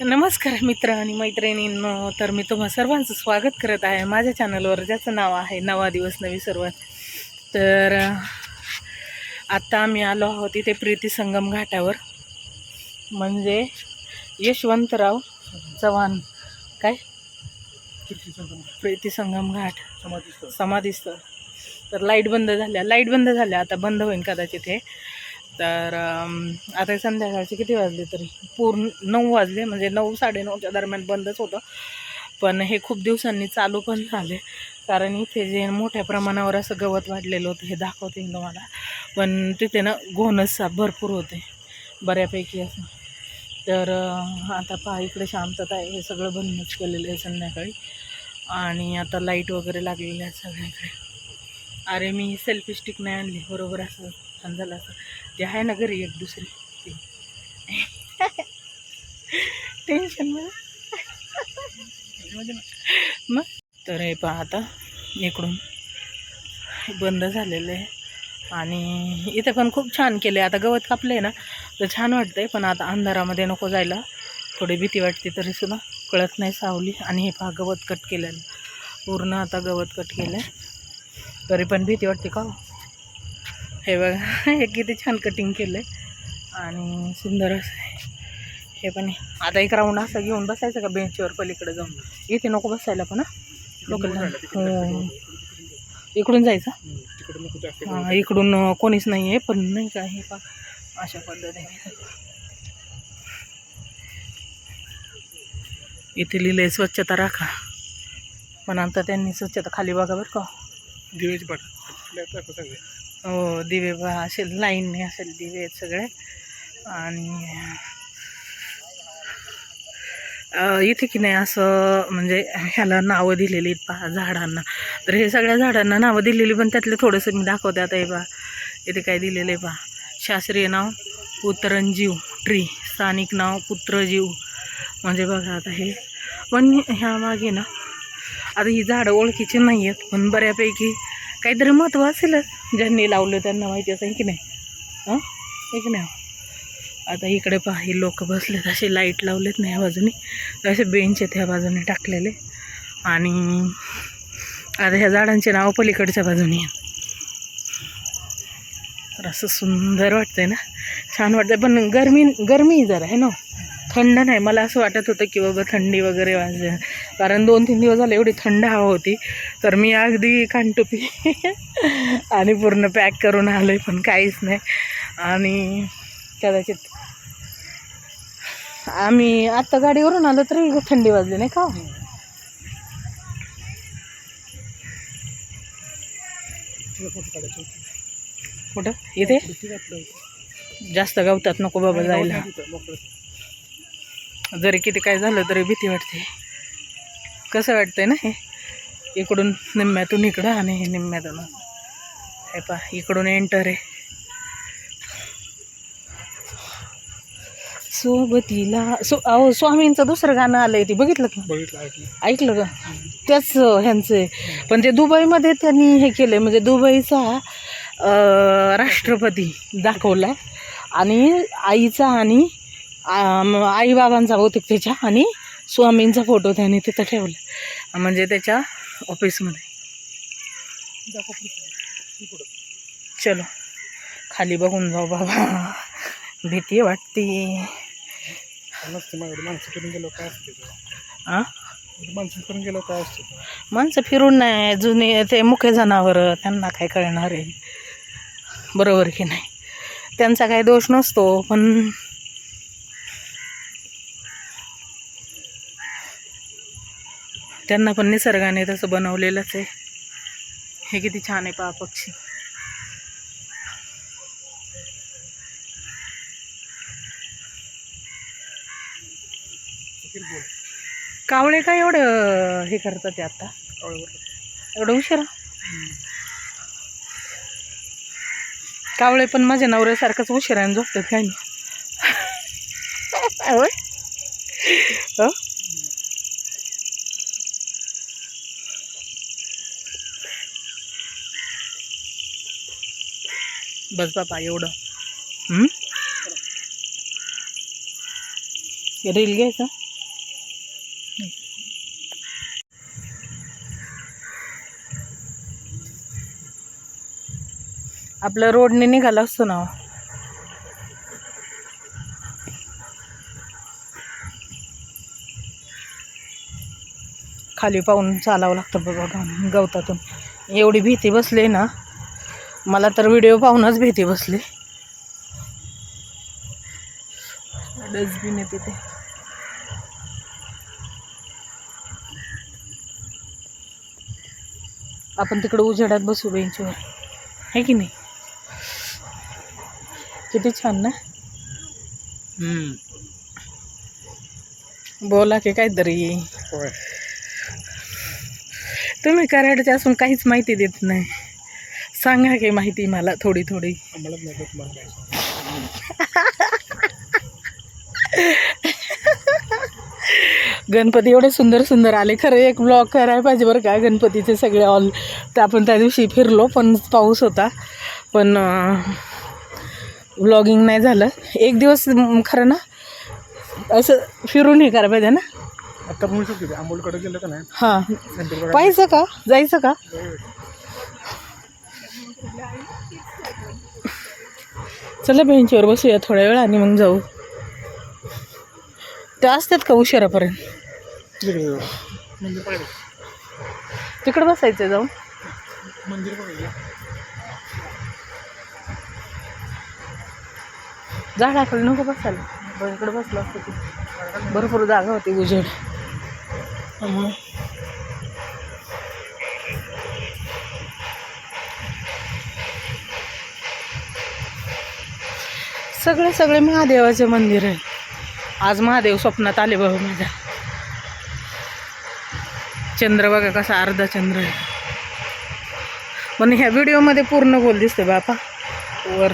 नमस्कार मित्र आणि मैत्रिणींनो तर मी तुम्हा सर्वांचं स्वागत करत आहे माझ्या चॅनलवर ज्याचं नाव आहे नवा दिवस नवी सुरुवात. तर आत्ता आम्ही आलो आहोत इथे प्रीती संगम घाटावर. म्हणजे यशवंतराव चव्हाण काय? प्रीती संगम घाट. समाधीस्थळ. तर लाइट बंद झाल्या. लाइट बंद झाल्या आता बंद होईल कदाचित हे. तर आता संध्याकाळचे किती वाजले तरी? पूर्ण नऊ वाजले म्हणजे नऊ साडेनऊच्या दरम्यान बंदच होतं. पण हे खूप दिवसांनी चालू पण झाले. कारण इथे जे मोठ्या प्रमाणावर असं गवत वाढलेलं होतं हे दाखवते मी तुम्हाला. पण तिथे ना घोणस साप भरपूर होते बऱ्यापैकी असं. तर आता पहा इकडे शांतता आहे. हे सगळं बंदच केलेलं आहे संध्याकाळी. आणि आता लाइट वगैरे लागलेल्या आहेत सगळ्याकडे. अरे मी सेल्फी स्टिक नाही आणली बरोबर असं. छान झालं असं. जे आहे ना घरी एक दुसरी. ती. टेन्शन मग? तर हे पहा आता इकडून. बंद झालेलं आहे. आणि इथे पण खूप छान केले आता गवत कापले ना तर छान वाटतंय. पण आता अंधारामध्ये नको जायला. थोडी भीती वाटते तरी सुद्धा. कळत नाही सावली. आणि हे पहा गवत कट केलेलं. पूर्ण आता गवत कट केलं आहे तरी पण भीती वाटते का हे बघा हे किती छान कटिंग केलं आहे आणि सुंदर असं आहे. हे पण आहे. आता एक राऊंड असं घेऊन बसायचं का बेंचवर पलीकडे जाऊन? इथे नको बसायला पण लोकल हो. इकडून जायचं? इकडून कोणीच नाही आहे पण नाही का हे पा अशा पद्धतीने. इथे लिहिले स्वच्छता राखा. पण आता त्यांनी स्वच्छता खाली बघा बरं का. दिवस पाठ हो दिवे बा असेल लाईनने असेल दिवे आहेत सगळे. आणि इथे की नाही असं म्हणजे ह्याला नावं दिलेली आहेत पहा झाडांना. तर हे सगळ्या झाडांना नावं दिलेली पण त्यातलं थोडंसं मी दाखवते आता हे पहा इथे काय दिलेलं आहे पहा शास्त्रीय नाव पुत्रंजीव ट्री. स्थानिक नाव पुत्रजीव. म्हणजे बघा आता हे. पण ह्या मागे ना आता ही झाडं ओळखीची नाही आहेत पण बऱ्यापैकी काहीतरी महत्त्व असेलच ज्यांनी लावलं त्यांना माहिती असेल की नाही? हां? हे की नाही? आता इकडे पहा हे लोक बसलेत. असे लाइट लावलेत नाही ह्या बाजूने. असे बेंच आहेत ह्या बाजूने टाकलेले. आणि आता ह्या झाडांचे नाव पलीकडच्या बाजूने. तर असं सुंदर वाटतंय ना? छान वाटतंय. पण गरमी गरमी जरा आहे ना? थंड नाही. मला असं वाटत होतं की बाबा थंडी वगैरे वाज कारण दोन तीन दिवस झाले एवढी थंड हवा होती. तर मी अगदी कानटोपी आणि पूर्ण पॅक करून आलो आहे पण काहीच नाही. आणि कदाचित आम्ही आत्ता गाडीवरून आलो तरी थंडी वाजली नाही का? कुठं? येते जास्त गवतात नको बाबा जायला. जरी किती काय झालं तरी भीती वाटते. कसं वाटतंय ना हे? इकडून निम्म्यातून इकडं आणि हे निम्म्यातून. हे पा इकडून एंटर आहे. सोबतीला सो अहो स्वामींचं दुसरं गाणं आलंय ते बघितलं का? बघितलं ऐकलं. का? त्याच ह्यांचं आहे. पण ते दुबईमध्ये त्यांनी हे केलं म्हणजे दुबईचा राष्ट्रपती दाखवला आणि आईचा आणि आई बाबांचा बहुतेक त्याच्या आणि स्वामींचा फोटो त्यांनी तिथं ठेवला. म्हणजे त्याच्या ऑफिसमध्ये. चलो. खाली बघून जाऊ बाबा. भीती वाटते. माणसं करून गेलो काय असते माणसं गेलो काय असते. माणसं फिरून नाही. जुने ते मुख्य जनावर त्यांना काय कळणार आहे? बरोबर की नाही? त्यांचा काही दोष नसतो पण त्यांना पण निसर्गाने तसं बनवलेलंच आहे. हे किती छान आहे पहा पक्षी. कावळे काय एवढं हे करतात ते आता? एवढं उशिरा? कावळे पण माझ्या नवऱ्यासारखंच उशिराने झोपतात काय मी होय? बस बापा एवढं. रील घ्यायचं? आपल्या रोडने निघाला असतो ना. खाली पाहून चालावं लागतं बघा गवतातून. एवढी भीती बसली ना. मला तर व्हिडिओ पाहूनच भीती बसली. डस्टबिन आहे तिथे. आपण तिकडे उजेडात बसू बेंचवर. आहे की नाही? किती छान ना? बोला की काहीतरी. तुम्ही कराडचे असून काहीच माहिती देत नाही. सांगा की माहिती मला थोडी थोडी. गणपती एवढे सुंदर सुंदर आले. खरं एक ब्लॉग करायला पाहिजे बरं का गणपतीचे सगळे ऑल तर आपण त्या दिवशी फिरलो पण पाऊस होता. पण व्लॉगिंग नाही झालं. एक दिवस खरं ना असं फिरून हे करायला पाहिजे ना. आता म्हणू शकतो आंबोलीकडे गेलं का नाही? हां. पाहायचं का? जायचं का? चला बेंचवर बसूया थोड्या वेळ आणि मग जाऊ. ते असतात का उशिरापर्यंत? तिकडे बसायचं जाऊन. मंदिर झाडाकडे नको बसायला. बरं इकडे बसलं असतं. भरपूर जागा होती उजेड. सगळे सगळे महादेवाचे मंदिर आहे आज महादेव स्वप्नात आले बाबा माझ्या. चंद्र बघा कसा अर्धा चंद्र आहे. पण ह्या व्हिडिओमध्ये पूर्ण गोल दिसते बापा. वर.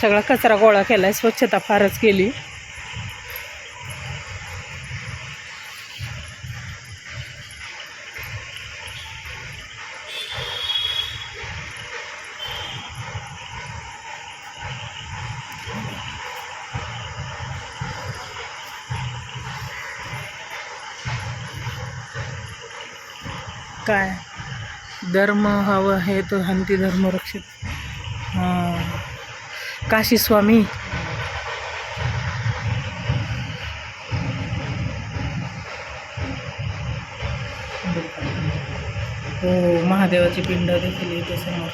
सगळा कचरा गोळा केला स्वच्छता फारच केली. काय? धर्म हवं हे तो हंती धर्म रक्षित. हां. काशी स्वामी. हो महादेवाची पिंड देखील येते समोर.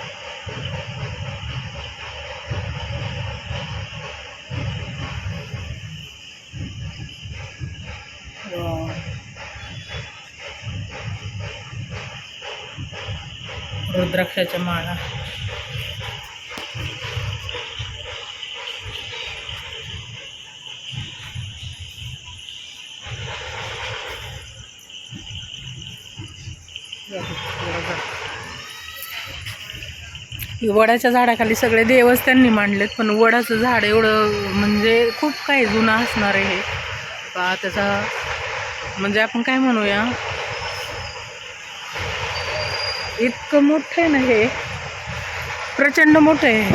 द्राक्षाच्या माळा. वडाच्या झाडाखाली सगळे देवच त्यांनी मांडलेत पण वडाचं झाड एवढं म्हणजे खूप काही जुनं असणार आहे हे. त्याचा म्हणजे आपण काय म्हणूया? इतकं मोठं आहे ना हे. प्रचंड मोठं आहे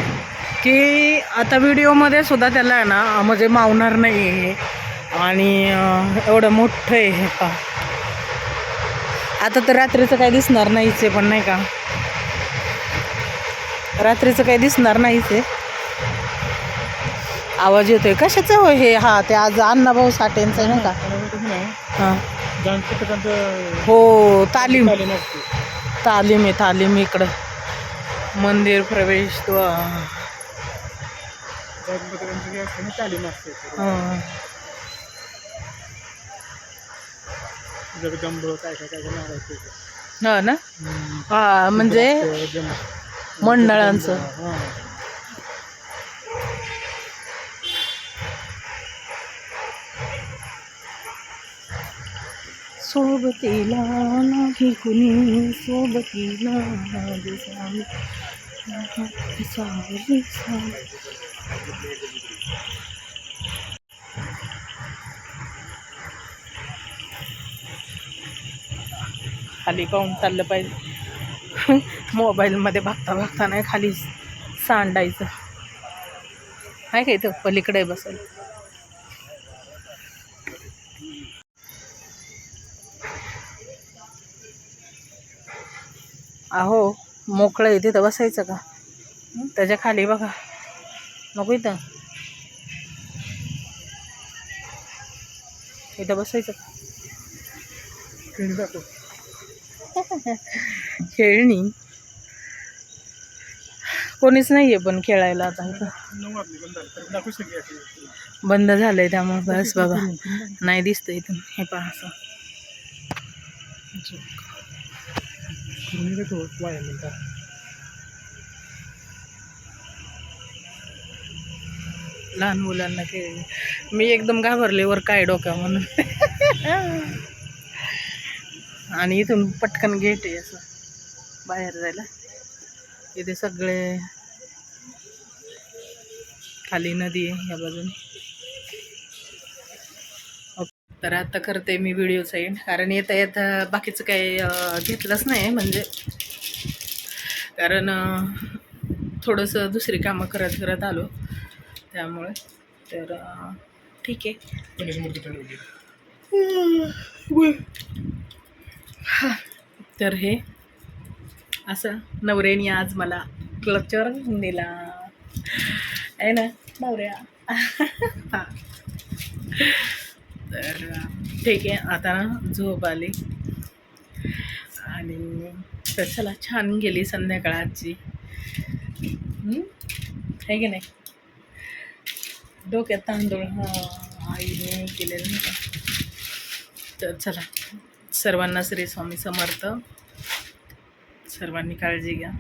की आता व्हिडिओमध्ये सुद्धा त्याला आहे ना म्हणजे मावणार नाही आहे आणि एवढं मोठं आहे हे पा आता तर रात्रीचं काही दिसणार नाहीच आहे पण नाही का? रात्रीचं काही दिसणार नाहीच आहे. आवाज येतोय. कशाचं हो हे? हा ते आज अण्णाभाऊ साठेंचं नाही का? हां. हो. तालीम. तालीम आहे तालीम इकडं. मंदिर प्रवेश तालीम असते काय काय काय. हो ना. हा म्हणजे मंडळांचं. सोबतीला नाही कुणी सोबतीला खाली पाहून चाललं पाहिजे. मोबाईलमध्ये बघता बघता नाही खाली सांडायचं. आहे का इथं? पलीकडे बसल अहो मोकळं आहे तिथं बसायचं का? त्याच्याखाली बघा. नको इथं. इथं बसायचं का? खेळणी कोणीच नाहीये पण खेळायला आता इथं. बंद झाले. झालंय त्यामुळे बस बाबा नाही दिसतं इथून. हे पहा असं. खेळणी देतो वाया म्हणतात लहान मुलांना खेळ मी एकदम घाबरले वर काय डोक्या म्हणून. आणि इथून पटकन गेट आहे असं. बाहेर जायला. इथे सगळे खाली नदी आहे या बाजूने. तर आता करते मी व्हिडिओ साईड कारण येता येता बाकीचं काही घेतलंच नाही म्हणजे. कारण थोडंसं दुसरी कामं करत करत आलो. त्यामुळे तर ठीक आहे. ठरवली तर हे असं नवऱ्याने आज मला क्लचर दिला. आहे ना नवऱ्या? हा. तर ठीक आहे आता ना झोप आली. आणि तर चला छान गेली संध्याकाळ आजची आहे की नाही? डोक्यात तांदूळ हां आईने केलेलं नाही का? तर चला सर्वांना श्री स्वामी समर्थ. सर्वांनी काळजी घ्या.